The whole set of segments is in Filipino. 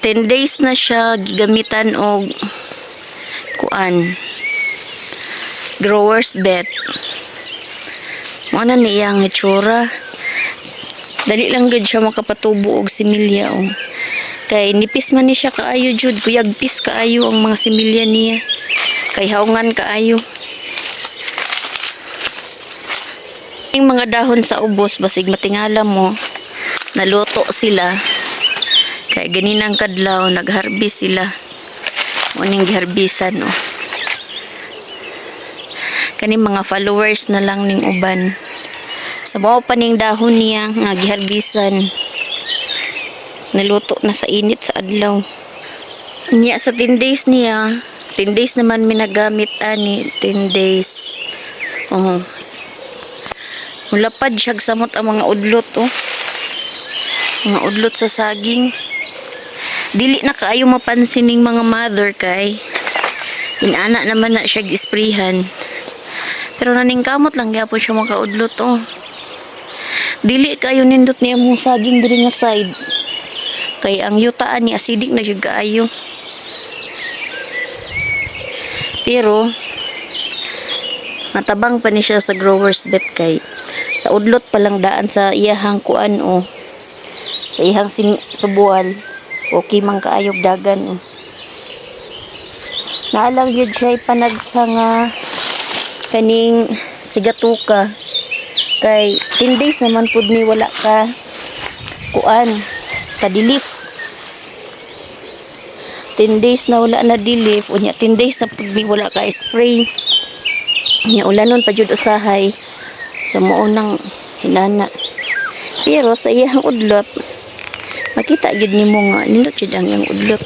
10 days na siya gamitan og kuan. Growers bed. Mo na niyang itsura. Dali lang gud siya makapatubo og similya oh. kay nipis man ni siya kaayo jud kuyagpis kaayo ang mga similya niya. Kay haungan kaayo. Yung mga dahon sa ubos basig matingala mo naluto sila kay ganinang kadlaw nagharbis sila. Muning giharbisan oh. kani mga followers na lang ning uban. Sa mga pa ning dahon niya nga giharbisan. Naluto na sa init sa adlaw. Niya sa 10 days niya 10 days naman minagamit ani 10 days. Oh mulapad siya samot ang mga udlot oh. Mga udlot sa saging dili na kaayo mapansin ning mga mother kay inana naman na siya gisprihan. Pero naning kamot lang gyapon siya makaudlot oh dili kayo nindot niya mong saging diri nga side. Kay ang yutaan ni acidic na siya kaayo. Pero matabang pa ni siya sa growers bet kay sa udlot pa lang daan sa iyahang kuan o sa ihang sin- okay man kaayog dagan o naalang yun siya panagsa nga kaning sigatuka. Kay 10 days naman pud ni wala ka kuan kadilif 10 days na wala na dilif unya 10 days na pud ni wala ka spray. Unya ulanon pa jud usahay. Sa maunang hinana. Pero sa iyang udlot makita gid nimo nga nindot jud ang iyang udlot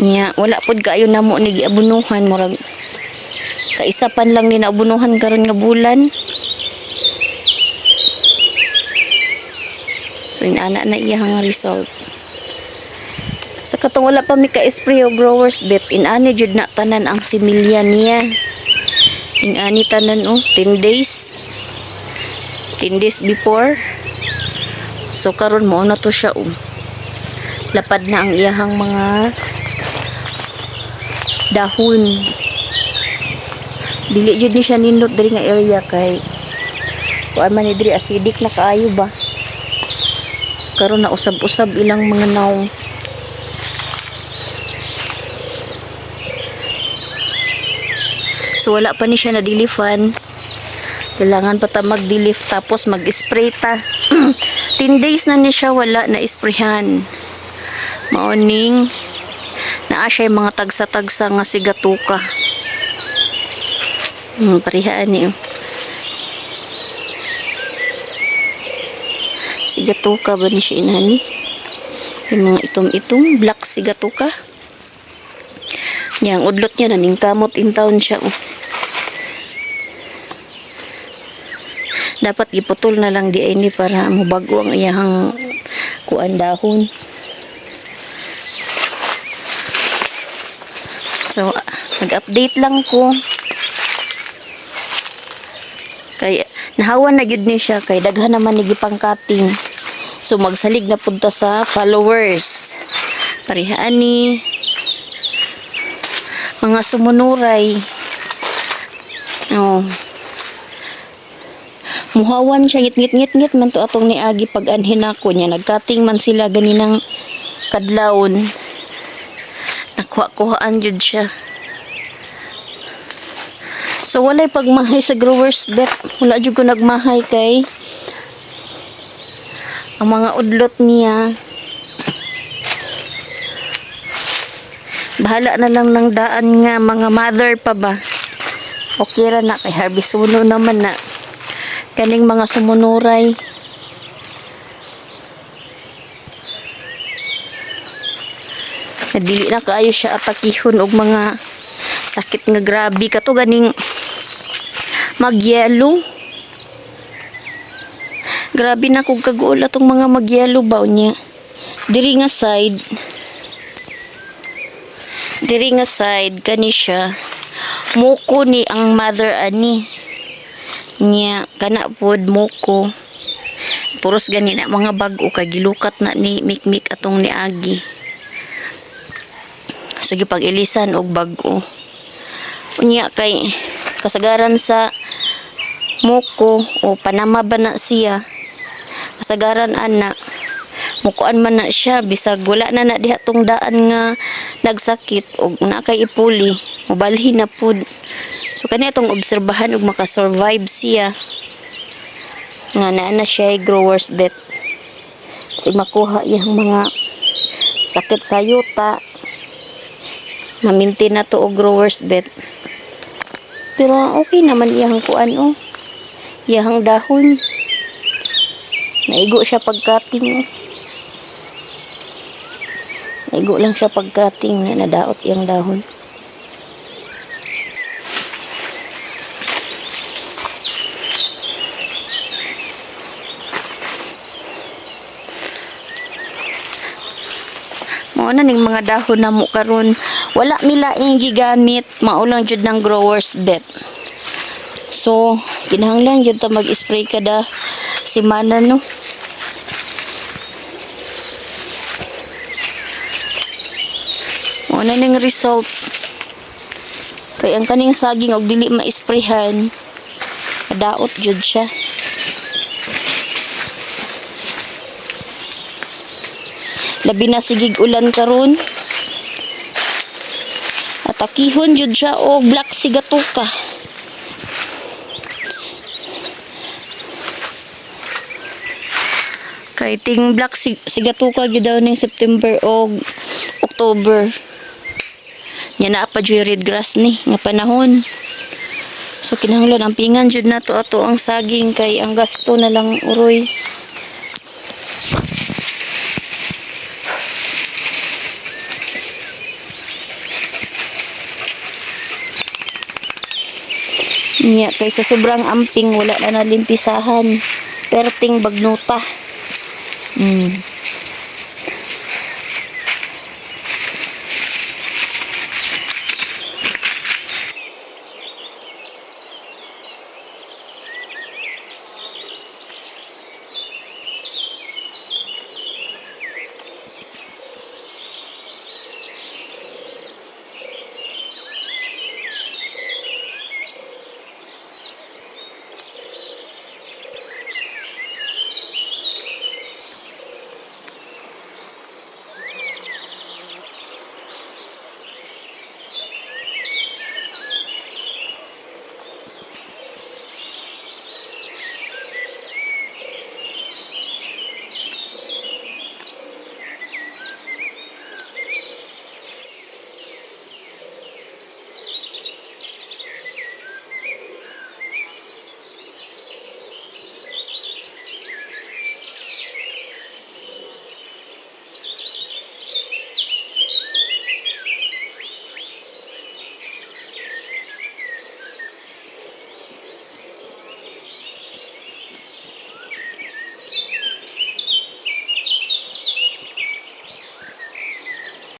niya wala pod kaayo namo ni giabunuhan murag kaisapan lang ni naabunuhan karon nga bulan. So inana na iyang result. Sa katong wala pa mi ka spray o growers bet inani jud na tanan ang similya niya. Inani tanan oh 10 days 10 days before. So karon mo na to siya oh lapad na ang iyahang mga dahon. Dili jud ni siya nindot diri nga area kay kuan man diri acidic na kaayo ba? Karon na usab-usab ilang mga naong So wala pa ni siya na dilifan. Kailangan pa ta mag-dilif tapos mag-spray ta. 10 days na ni siya wala na isprayhan. Maoning naa siya mga tagsa-tagsa nga sigatuka. Hmm, parihaan niyo. Sigatuka ba ni siya inani? Yung mga itom-itom, black sigatuka. Yang udlot niya naning kamot in town siya. Oh. Dapat iputol na lang di ini para mubago ang iyang kuan dahon. So, nag-update lang ko. Kay nahawan na gyud ni siya kay daghan naman ni gipang-cutting. So magsalig na punta sa followers. Parihaan ni mga sumunuray. Oh. Muhawan siya ngit-ngit-ngit-ngit man to atong niagi pag anhin ako niya. Nagkating man sila ganinang kadlawon. Nakuha-kuhaan jud siya. So walay pagmahay sa growers bet. Wala jud ko nagmahay kay ang mga udlot niya bahala na lang ng daan nga mga mother pa ba okay ra na kay harvest uno naman na kaning mga sumunuray. Dili na kaayo siya atakihon og mga sakit nga grabe. Kato ganing magyelo. Grabe na kog kaguol atong mga magyelo ba niya diri nga side. Diri nga side kani siya. Muko ni ang mother ani niya kana pod muko puros gani na mga bag-o kay gilukat na ni Mikmik atong ni Agi. Sige pag ilisan og bag-o. Unya kay kasagaran sa muko o panama ba na siya. Kasagaran ana mukuan man na siya bisag wala na na diha daan nga nagsakit og na kay ipuli mobalhin na pud so kani atong obserbahan og makasurvive siya. Nga naa na siya grower's bet kasi makuha iyang mga sakit sa yuta. Mamintin na to og grower's bet pero okay naman iyang kuan oh. Iyang dahon. Naigo siya pagkating oh. Naigo lang siya pagkating na nadaot iyang dahon Mao na ning mga dahon na karon. Wala mila ing gigamit, maulang jud ng growers bet. So, kinahanglan jud ta mag-spray kada semana no. Mao ning result. Kay ang kaning saging og dili ma-sprayhan, daot jud siya. Labi na sigig ulan karon. Atakihon jud siya og black sigatuka kay ting black sig sigatuka gyud daw ning September og October. Nya na pa jud red grass ni nga panahon. So kinahanglan ang pingan jud nato ato ang saging kay ang gasto na lang uroy Nya kay sa sobrang amping wala na nalimpisahan. Perting bagnuta. Mm.